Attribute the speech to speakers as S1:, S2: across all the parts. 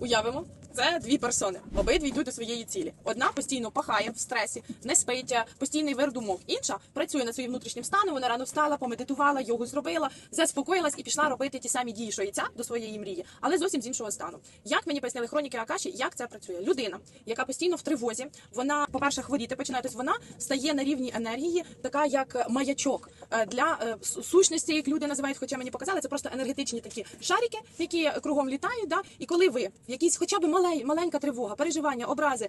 S1: Уявимо, це дві персони. Обидві йдуть до своєї цілі. Одна постійно пахає в стресі, не спить, постійний вир думок. Інша працює над своїм внутрішнім станом. Вона рано встала, помедитувала, йогу зробила, заспокоїлась і пішла робити ті самі дії, що і ця до своєї мрії, але зовсім з іншого стану. Як мені пояснили хроніки Акаші, як це працює? Людина, яка постійно в тривозі, вона, по-перше, хворіти починає, тобто вона стає на рівні енергії, така як маячок для е, сущності, як люди називають, хоча мені показали, це просто енергетичні такі шарики, які кругом літають. Да? І коли ви якісь, хоча б мале, маленька тривога, переживання, образи.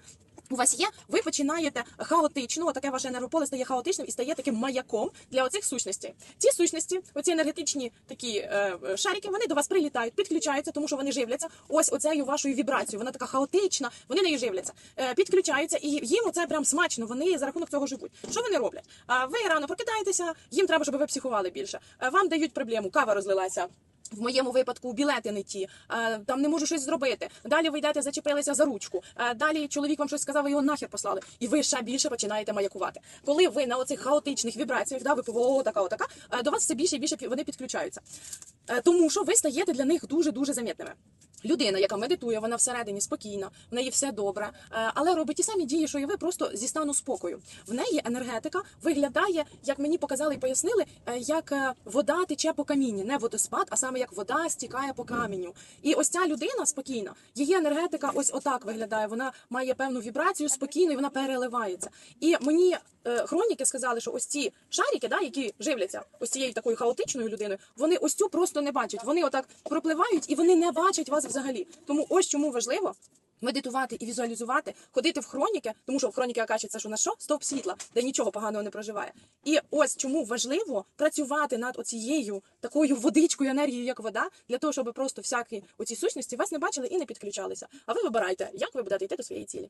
S1: У вас є, ви починаєте хаотично, таке ваше енергополе стає хаотичним і стає таким маяком для оцих сущностей. Ці сущності, оці енергетичні такі е, е, шарики, вони до вас прилітають, підключаються, тому що вони живляться. Ось оцею вашою вібрацією. Вона така хаотична, вони нею живляться, е, підключаються, і їм оце прям смачно. Вони за рахунок цього живуть. Що вони роблять? А ви рано прокидаєтеся, їм треба, щоб ви психували більше. Е, Вам дають проблему, кава розлилася. В моєму випадку білети не ті, там не можу щось зробити. Далі ви йдете, зачепилися за ручку. Далі чоловік вам щось сказав, його нахер послали, і ви ще більше починаєте маякувати. Коли ви на оцих хаотичних вібраціях, да, ви о, така, отака, до вас все більше і більше вони підключаються. Е, Тому що ви стаєте для них дуже дуже замітними. Людина, яка медитує, вона всередині спокійна, в неї все добре, е, але робить ті самі дії, що і ви, просто зі стану спокою. В неї енергетика виглядає, як мені показали і пояснили, е, як е, вода тече по камінні, не водоспад, а саме як вода стікає по каменю. І ось ця людина спокійна, її енергетика ось отак виглядає. Вона має певну вібрацію спокійно, і вона переливається. І мені хроніки сказали, що ось ці шарики, да, які живляться ось цією такою хаотичною людиною, вони ось цю просто не бачать. Вони отак пропливають і вони не бачать вас взагалі. Тому ось чому важливо. Медитувати і візуалізувати, ходити в хроніки, тому що в хроніки ж у нас що? стовп світла, де нічого поганого не проживає. І ось чому важливо працювати над оцією такою водичкою енергією, як вода, для того, щоб просто всякі оці сущності вас не бачили і не підключалися. А ви вибирайте, як ви будете йти до своєї цілі.